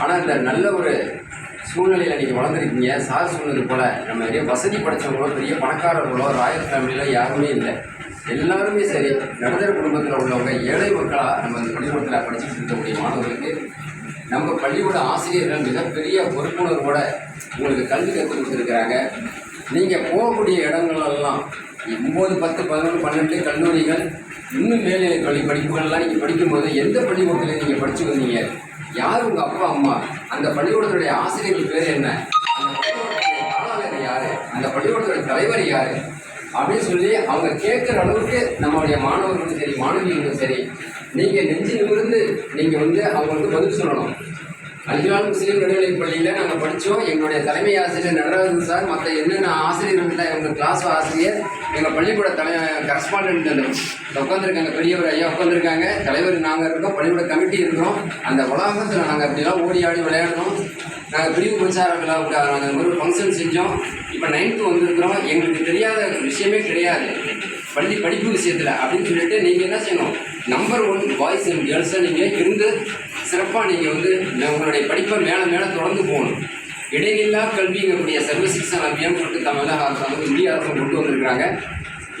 ஆனால் இந்த நல்ல ஒரு சூழ்நிலையில் நீங்கள் வளர்ந்துருக்கீங்க சார் சொன்னது போல் நம்ம நிறைய வசதி படைச்சவங்களோ பெரிய பணக்காரர்களோ ராயல் ஃபேமிலியில யாருமே இல்லை. எல்லாருமே சரி நடுத்தர குடும்பத்தில் உள்ளவங்க ஏழை மக்களாக நம்ம இந்த பள்ளிக்கூடத்தில் படிச்சுட்டு இருக்கக்கூடிய மாணவர்களுக்கு நம்ம பள்ளிக்கூட ஆசிரியர்கள் மிகப்பெரிய பொறுப்புணர்வோட உங்களுக்கு கல்வி கற்றுக் கொடுத்துருக்குறாங்க. நீங்கள் போகக்கூடிய இடங்களெல்லாம் ஒம்பது பத்து பதினொன்று பன்னெண்டு கல்லூரிகள் இன்னும் மேலே பள்ளி படிப்புகள்லாம் நீங்கள் படிக்கும்போது எந்த பள்ளிக்கூடத்தில் நீங்கள் படிச்சு வந்தீங்க? யார் உங்கள் அப்பா அம்மா? அந்த பள்ளிக்கூடத்துடைய ஆசிரியர்கள் பேர் என்ன? அந்த பள்ளிக்கூடத்துடைய தாளாளர் யார்? அந்த பள்ளிக்கூடத்துடைய தலைவர் யார்? அப்படின்னு சொல்லி அவங்க கேட்குற அளவுக்கு நம்மளுடைய மாணவர்களும் சரி மாணவிகளும் சரி நீங்கள் நெஞ்சிலிருந்து நீங்கள் வந்து அவங்களுக்கு பதில் சொல்லணும். அல்ஜிலால் முஸ்லீம் நடுநிலைப் பள்ளியில் நாங்கள் படித்தோம் எங்களுடைய தலைமை ஆசிரியர் நடராஜன் சார் மற்ற என்னென்ன ஆசிரியர்கள் எங்கள் கிளாஸ் ஆசிரியர் எங்கள் பள்ளிக்கூட தலை கரஸ்பாண்டன்ட் உட்காந்துருக்காங்க பெரியவர் ஐயா உட்காந்துருக்காங்க தலைவர் நாங்கள் இருக்கோம் பள்ளிக்கூட கமிட்டி இருக்கிறோம். அந்த வளாகத்தில் நாங்கள் அப்படிலாம் ஓடி ஆடி விளையாடணும் நாங்கள் பிரிவு பிரச்சார விழாவுக்கு நாங்கள் ஒரு ஃபங்க்ஷன் செஞ்சோம். இப்போ நைன்த்து வந்திருக்கிறோம். எங்களுக்கு தெரியாத விஷயமே கிடையாது. பள்ளி படிப்பு விஷயத்தில் அப்படின்னு சொல்லிட்டு நீங்கள் என்ன செய்யணும்? நம்பர் ஒன் பாய்ஸ் அண்ட் கேர்ள்ஸை நீங்கள் இருந்து சிறப்பாக நீங்கள் வந்து உங்களுடைய படிப்பை மேலே மேலே தொடர்ந்து போகணும். இடையில்லா கல்விங்கக்கூடிய சர்வ சிக்ஷன் அபியான் சொல்லிட்டு தமிழக அரசு வந்து இந்திய அரசு கொண்டு வந்திருக்கிறாங்க.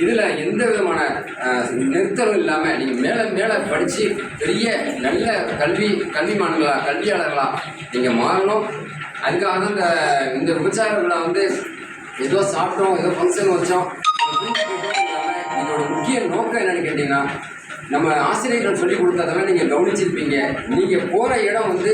இதில் எந்த விதமான நிறுத்தலும் இல்லாமல் நீங்கள் மேலே மேலே படித்து பெரிய நல்ல கல்வி கல்விமான்களாக கல்வியாளர்களாக நீங்கள் மாறணும். அதுக்காக தான் இந்த இந்த விபச்சார விழா வந்து ஏதோ சாப்பிட்டோம் ஏதோ ஃபங்க்ஷன் வச்சோம். இல்லாமல் இதோட முக்கிய நோக்கம் என்னென்னு கேட்டிங்கன்னா நம்ம ஆசிரியர்கள் சொல்லி கொடுத்ததெல்லாம் நீங்கள் கவனிச்சிருப்பீங்க. நீங்கள் போகிற இடம் வந்து